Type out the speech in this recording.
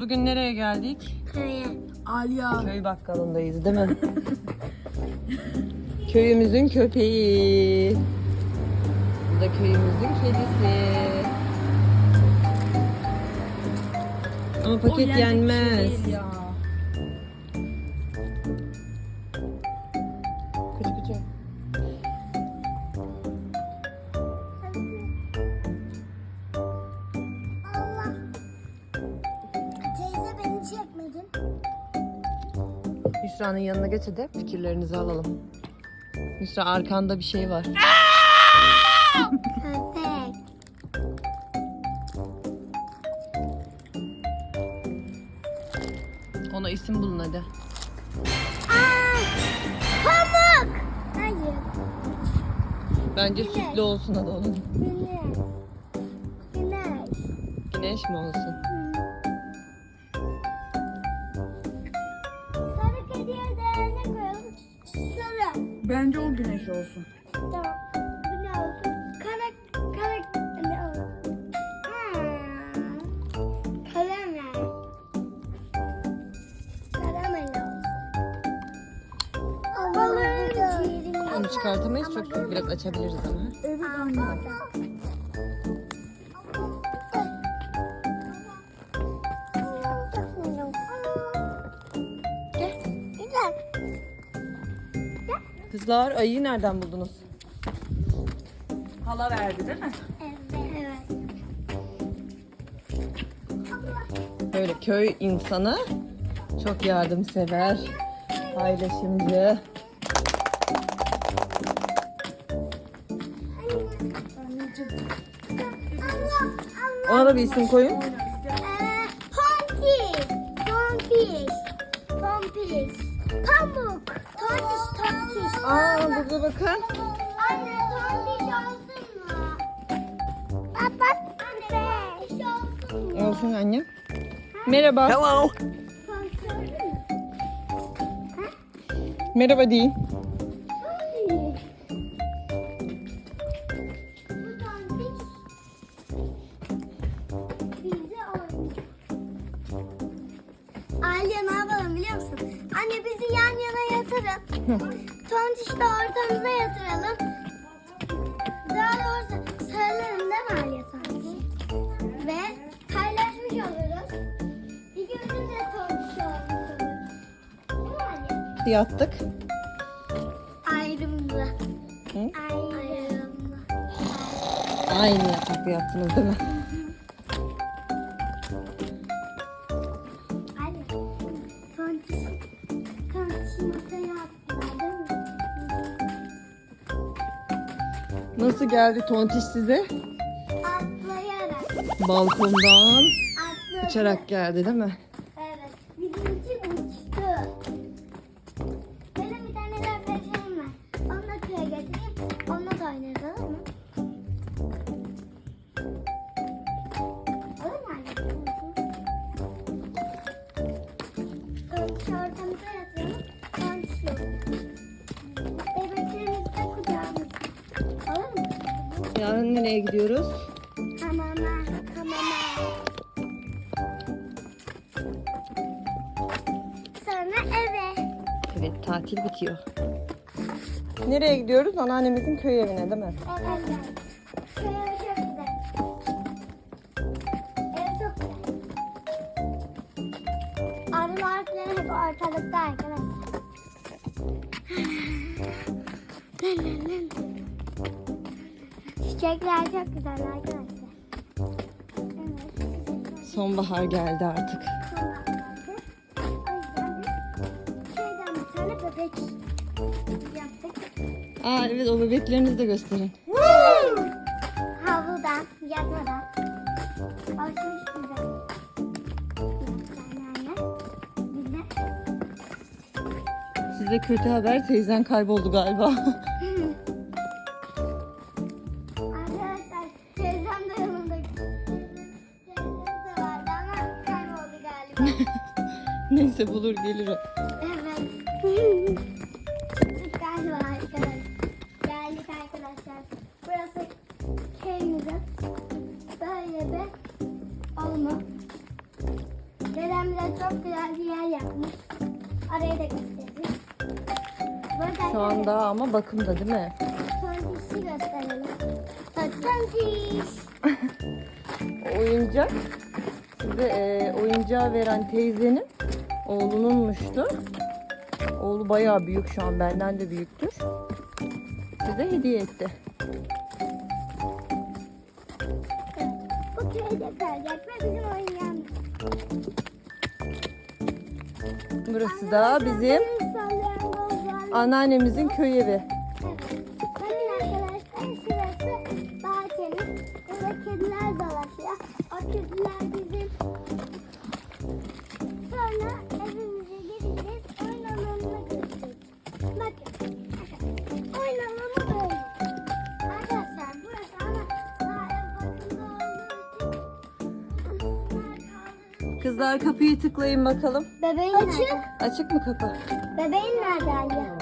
Bugün nereye geldik? Köye. Aliya. Köy bakkalındayız değil mi? Köyümüzün köpeği. Bu da köyümüzün kedisi. Ama paket yenmez. Kucu Yusra'nın yanına geç de fikirlerinizi alalım. Yusra arkanda bir şey var. Köpek. Ona isim bulun hadi. Aa, pamuk. Hayır. Bence süslü olsun hadi onun. Güneş. Güneş. Güneş mi olsun? Sarı Bence o güneş olsun. Tamam. Bu ne olsun? Kara, kara, ne olsun? Hmm. Karamel. Karamel olsun. Ciğerini. Onu çıkartamayız çok biraz açabiliriz ama. Evet anne. Kızlar ayıyı nereden buldunuz? Hala verdi değil mi? Evet. Böyle köy insanı çok yardımsever, paylaşımcı. Ona da bir isim koyun. Ee, Pompiş. Pompiş. Pompiş. Pamuk. Tontiş. Aa burada bakın. Anne tontiş olsun mu? Anne tontiş olsun mu? Olsun annem. Merhaba. Hello. Merhaba deyin. Aliye ne yapalım biliyor musun? Anne bizi yan yana yatırın. Tontiş'i de ortamıza yatıralım. Daha doğrusu sarılalım değil mi Aliye? Ve paylaşmış oluruz. İkimizin de tontişi olmuş olur. Değil mi Aliye? Yattık. Ayrımlı. Hı? Ayrımlı. Aynı yatakta yattınız değil mi? Nasıl geldi tontiş size? Atlayarak. Balkondan Atladı. uçarak geldi değil mi? Yarın nereye gidiyoruz? Hamama. Hamama. Sonra eve. Evet tatil bitiyor. Nereye gidiyoruz? Anneannemizin köy evine değil mi? Evet. Köy evi çok güzel. Ev çok güzel. Arılar falan hep ortalıkta arkadaşlar. Çiçekler çok güzel arkadaşlar. Evet. Sonbahar geldi artık. Şeyden bir tane bebek yaptık. Aa evet o bebeklerinizi de gösterin. Havludan, yatmadan. Güzel. Size kötü haber teyzen kayboldu galiba. Neyse bulur gelir o. evet. galiba arkadaşlar. Geldik arkadaşlar. Burası köyümüzün böyle bir olma. Beraber bize çok güzel bir yer yapmış. Arayı da göstereyim. Burada Şu anda ama bakımda değil mi? tontişi gösterelim. Tontiş. Oyuncak size e, oyuncağı veren teyzenin oğlununmuştu. Oğlu bayağı büyük şu an benden de büyüktür. Size hediye etti. Bu köyde bizim. Burası da bizim anneannemizin köy evi. Bakın arkadaşlar şurası bahçemiz. Burada kediler dolaşıyor. O kediler Kızlar kapıyı tıklayın bakalım. Bebeğin Açık. Açık mı kapı? Bebeğin nerede anne?